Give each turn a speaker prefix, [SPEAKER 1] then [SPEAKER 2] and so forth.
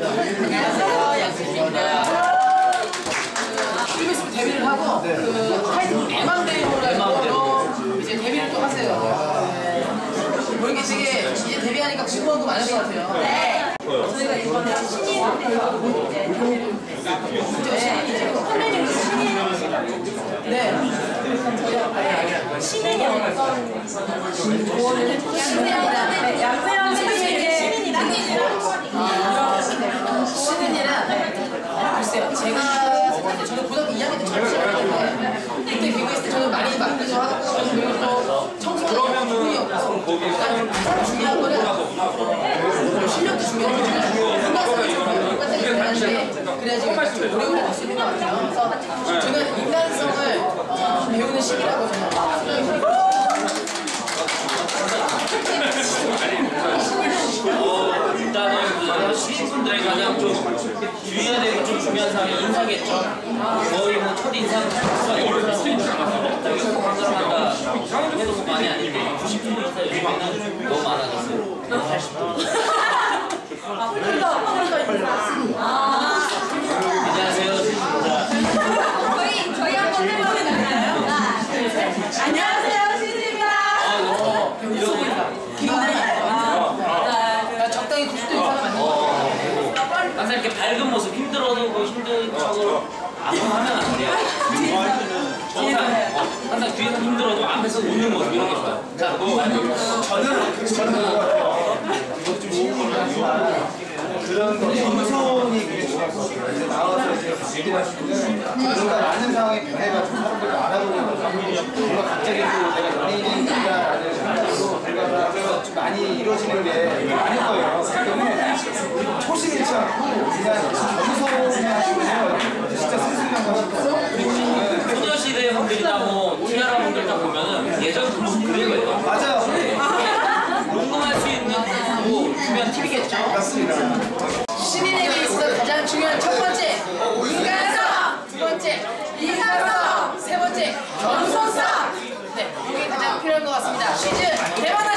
[SPEAKER 1] 안녕하세요. 양수입니다. 그리고 있으면 데뷔를 하고 네. 그 타이틀 애망대로라고 이제 데뷔를 또 하세요. 모인 계시게 이제 데뷔하니까 친구하고 많을 것 같아요.
[SPEAKER 2] 네. 저희가 이번에 신인 선배님 신인
[SPEAKER 1] 네.
[SPEAKER 2] 신인이 어떤 신인
[SPEAKER 1] 오래오래 갈수 있는 것 같아요 그래서 저는 인간성을 어, 배우는 시기라고 저는 생각이 들어요
[SPEAKER 3] 어, 일단은 그 시민분들의 가장 좀 주의해야 되고 좀 중요한 사항이 인사겠죠. 거의 뭐 첫 인상 수가 이렇게 방송한다 해도 뭐 많이 아닌데 90분 이상 요즘에는 너무 많아졌어요. 80분.
[SPEAKER 2] 아, 훌륭더, 훌륭더 인사. 아,
[SPEAKER 3] 안녕하세요. 신입니다.
[SPEAKER 2] 저희, 저희 한번 해보면 되나요? 하나, 둘, 셋. 안녕하세요, 신입니다.
[SPEAKER 3] 아, 어, 이러고
[SPEAKER 1] 기억나요?
[SPEAKER 2] 하나, 둘,
[SPEAKER 1] 야, 적당히 90도 이상은 맞는 것 같아요
[SPEAKER 3] 항상 이렇게 밝은 모습 힘들어도 그 힘든 척을 앞으로 하면 안 돼요. 항상, 어, 항상 뒤에서 힘들어도 앞에서 웃는 모습 이런 게 좋아요. 자, 넘어가요.
[SPEAKER 4] 저는 저는 그런 것 같아요. 이것도 좀 신경을 하지만 그런 중요할 것 같아요. 이제 나와서 이제 얘기를 하시면은 뭔가 많은 상황에 변해가지고 사람들이 알아보는 거죠. 뭔가 갑자기 또 내가 연예인인가라는 생각으로 뭔가 좀 많이 이루어지는 게 많을 거예요. 초심 잃지 않고 그냥 하시면 진짜 하실 거예요.
[SPEAKER 3] 소녀시대 분들이나 뭐 티아라 분들도 보면은 예전 그 모습 그대로예요.
[SPEAKER 4] 맞아요.
[SPEAKER 3] 궁금할 수 있는 뭐 주변 팁이겠죠.
[SPEAKER 4] 맞습니다.
[SPEAKER 1] 신인에게 있어 가장 중요한 첫 번째 인간성 두 번째 이상성 세 번째 겸손성 네 이게 가장 필요한 것 같습니다 시즌 대박